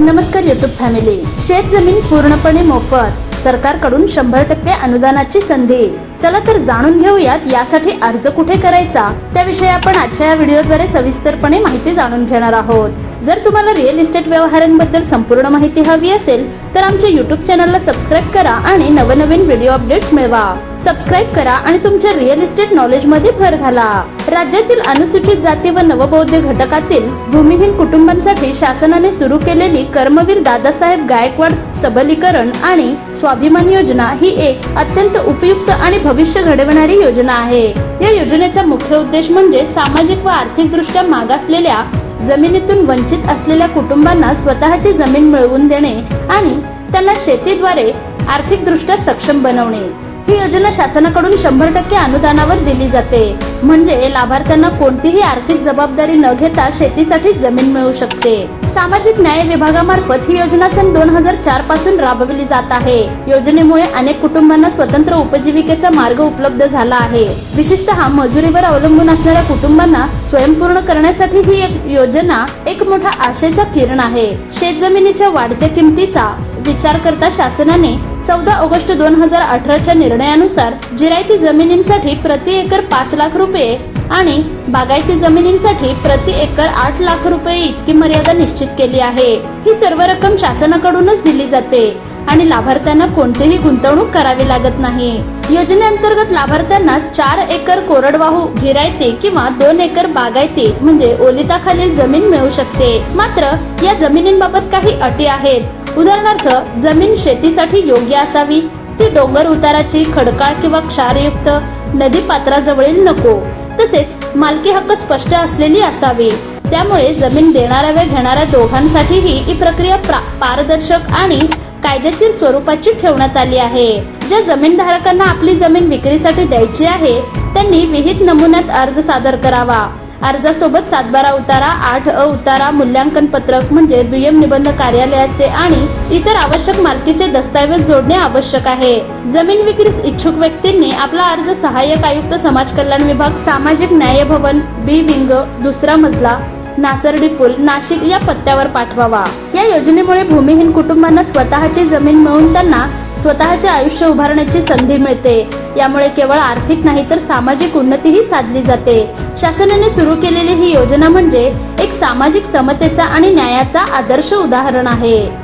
नमस्कार YouTube family शेत जमीन पूर्णपणे मोफत. सरकारकडून शंभर टक्के अनुदानाची संधी. चला तर जाणून घेऊयात यासाठी अर्ज कुठे करायचा? त्याविषयी आपण आजच्या या व्हिडिओद्वारे सविस्तरपणे माहिती जाणून घेणार आहोत. जर तुम्हाला रिअल इस्टेट व्यवहारांबद्दल संपूर्ण माहिती हवी असेल तर आमच्या युट्यूब चॅनलला सबस्क्राईब करा आणि नवनवीन व्हिडिओ अपडेट्स मिळवा. सबस्क्राईब करा आणि तुमच्या रिअल इस्टेट नॉलेजमध्ये भर घाला. राज्यातील अनुसूचित जाती व नवबौद्ध घटकातील भूमिहीन कुटुंबांसाठी शासनाने सुरू केलेली कर्मवीर दादासाहेब गायकवाड सबलीकरण आणि स्वाभिमान योजना ही एक अत्यंत उपयुक्त आणि भविष्य घडवणारी योजना आहे. या योजनेचा मुख्य उद्देश म्हणजे सामाजिक व आर्थिक दृष्ट्या मागासलेल्या जमिनीतून वंचित असलेल्या कुटुंबांना स्वतःची जमीन मिळवून देणे आणि त्यांना शेतीद्वारे आर्थिकदृष्ट्या सक्षम बनवणे. ही योजना शासनाकडून शंभर टक्के अनुदानावर दिली जाते. म्हणजे लाभार्थ्यांना कोणतीही आर्थिक जबाबदारी न घेता शेतीसाठी जमीन मिळू शकते. सामाजिक न्याय विभागामार्फत ही योजना सन दोन हजार चारपासून राबवली जात आहे. योजनेमुळे अनेक कुटुंबांना स्वतंत्र उपजीविकेचा मार्ग उपलब्ध झाला आहे. विशेषतः मजुरीवर अवलंबून असणाऱ्या कुटुंबांना स्वयंपूर्ण करण्यासाठी ही एक योजना एक मोठा आशेचा किरण आहे. शेतजमिनीच्या वाढत्या किमतीचा विचार करता शासनाने चौदा ऑगस्ट दोन हजार अठराच्या निर्णयानुसार जिरायती जमिनींसाठी प्रति एकर पाच लाख रुपये आणि बागायती जमिनींसाठी प्रति एकर आठ लाख रुपये इतकी मर्यादा निश्चित केली आहे. ही सर्व रक्कम शासनाकडूनच दिली जाते आणि लाभार्थ्यांना कोणतीही गुंतवणूक करावी लागत नाही. योजनेअंतर्गत लाभार्थ्यांना चार एकर कोरडवाहू जिरायती किंवा दोन एकर बागायती म्हणजे ओलिताखालील जमीन मिळू शकते. मात्र या जमिनींबाबत काही अटी आहेत. उदाहरणार्थ जमीन शेतीसाठी योग्य असावी ती डोंगर उताराची खडकाळ किंवा क्षारयुक्त नदी पात्राजवळील नको. तसेच मालकी हक्क स्पष्ट असलेली असावी. त्यामुळे जमीन देणाऱ्या व घेणाऱ्या दोघांसाठीही ही प्रक्रिया प्रा- पारदर्शक आणि कायदेशीर स्वरूपाची ठेवण्यात आली आहे. ज्या जमीनधारकांना आपली जमीन विक्रीसाठी द्यायची आहे त्यांनी विहित नमुन्यात अर्ज सादर करावा. अर्जासोबत सातबारा उतारा आठ अ उतारा मूल्यांकन पत्रक म्हणजे दुय्यम निबंध कार्यालयाचे आणि इतर आवश्यक मालकीचे दस्तऐवज जोडणे आवश्यक आहे. जमीन विक्रीस इच्छुक व्यक्तींनी आपला अर्ज सहाय्यक आयुक्त समाज कल्याण विभाग सामाजिक न्याय भवन बी विंग दुसरा मजला नासर्डी पूल नाशिक या पत्त्यावर पाठवावा. या योजनेमुळे भूमिहीन कुटुंबांना स्वतःची जमीन मिळून त्यांना स्वतःचे आयुष्य उभारण्याची संधी मिळते. यामुळे केवळ आर्थिक नाही तर सामाजिक उन्नतीही साधली जाते. शासनाने सुरू केलेली ही योजना म्हणजे एक सामाजिक समतेचा आणि न्यायाचा आदर्श उदाहरण आहे.